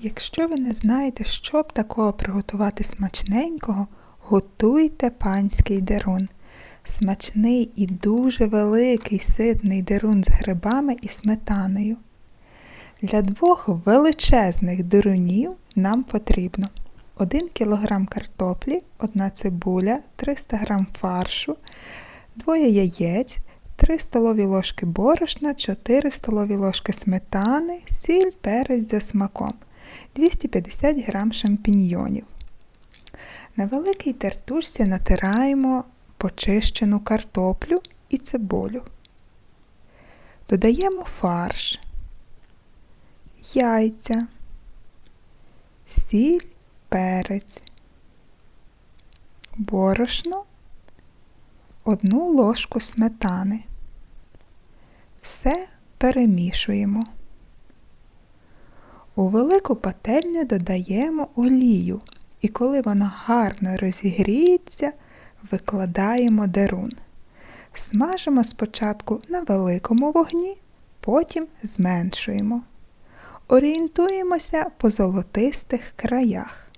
Якщо ви не знаєте, що б такого приготувати смачненького, готуйте панський дерун. Смачний і дуже великий ситний дерун з грибами і сметаною. Для двох величезних дерунів нам потрібно 1 кг картоплі, 1 цибуля, 300 г фаршу, 2 яєць, 3 столові ложки борошна, 4 столові ложки сметани, сіль, перець за смаком, 250 г шампіньйонів. На великій тертушці натираємо почищену картоплю і цибулю. Додаємо фарш, яйця, сіль, перець, борошно, одну ложку сметани. Все перемішуємо. У велику пательню додаємо олію, і коли вона гарно розігріється, викладаємо дерун. Смажимо спочатку на великому вогні, потім зменшуємо. Орієнтуємося по золотистих краях.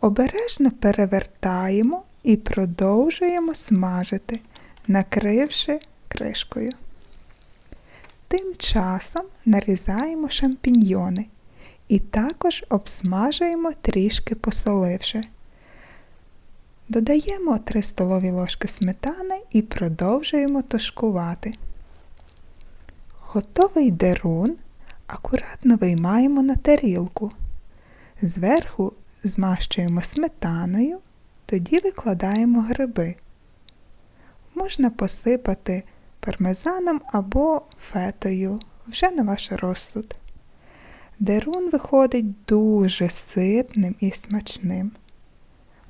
Обережно перевертаємо і продовжуємо смажити, накривши кришкою. Тим часом нарізаємо шампіньйони і також обсмажуємо трішки посоливши. Додаємо 3 столові ложки сметани і продовжуємо тушкувати. Готовий дерун акуратно виймаємо на тарілку. Зверху змащуємо сметаною, тоді викладаємо гриби. Можна посипати пармезаном або фетою, вже на ваш розсуд. Дерун виходить дуже ситним і смачним.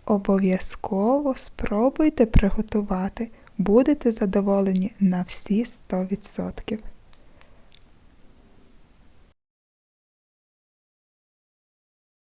Обов'язково спробуйте приготувати, будете задоволені на всі 100%.